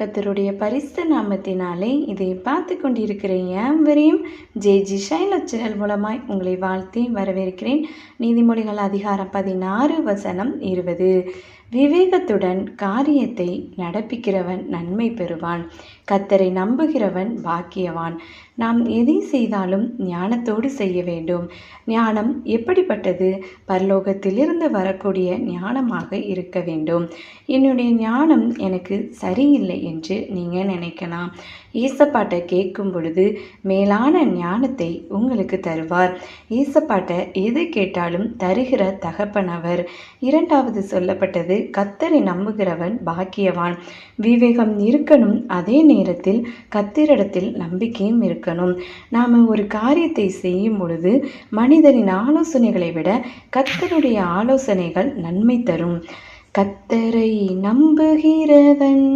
கத்தருடைய பரிசுத்த நாமத்தினாலே இதை பார்த்து கொண்டிருக்கிற யாவரையும் ஜே ஜி ஷைலச்சனல் மூலமாய் உங்களை வாழ்த்தி வரவேற்கிறேன். நீதிமொழிகள் அதிகாரம் பதினாறு வசனம் இருபது. விவேகத்துடன் காரியத்தை நடப்பிக்கிறவன் நன்மை பெறுவான். கத்தரை நம்புகிறவன் பாக்கியவான். நாம் எதை செய்தாலும் ஞானத்தோடு செய்ய வேண்டும். ஞானம் எப்படிப்பட்டது? பரலோகத்திலிருந்து வரக்கூடிய ஞானமாக இருக்க வேண்டும். என்னுடைய ஞானம் எனக்கு சரியில்லை என்று நீங்கள் நினைக்கலாம். ஈசப்பாட்டை கேட்கும் பொழுது மேலான ஞானத்தை உங்களுக்கு தருவார். ஈசப்பாட்டை எது கேட்டாலும் தருகிற தகப்பனவர் இரண்டாவது சொல்லப்பட்டது கத்தரை நம்புகிறவன் பாக்கியவான். விவேகம் இருக்கணும் அதே நேரத்தில் கத்திரிடத்தில் நம்பிக்கையும் இருக்கணும். நாம் ஒரு காரியத்தை செய்யும் பொழுது மனிதனின் ஆலோசனைகளை விட கத்தருடைய ஆலோசனைகள் நன்மை தரும். கத்தரை நம்புகிறவன்.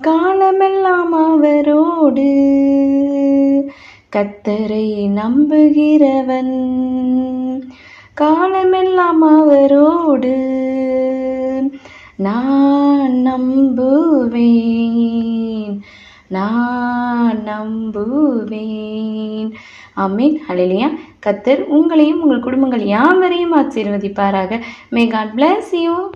காலமெல்லாம் அவரோடு. கத்தரை நம்புகிறவன். காலமெல்லாம் அவரோடு. நான் நம்புவேன். நான் நம்புவேன். அமீன் ஹலிலியா கத்தர் உங்களையும் உங்கள் குடும்பங்கள் யாவரையும் ஆசீர்வதிப்பாராக. May God bless you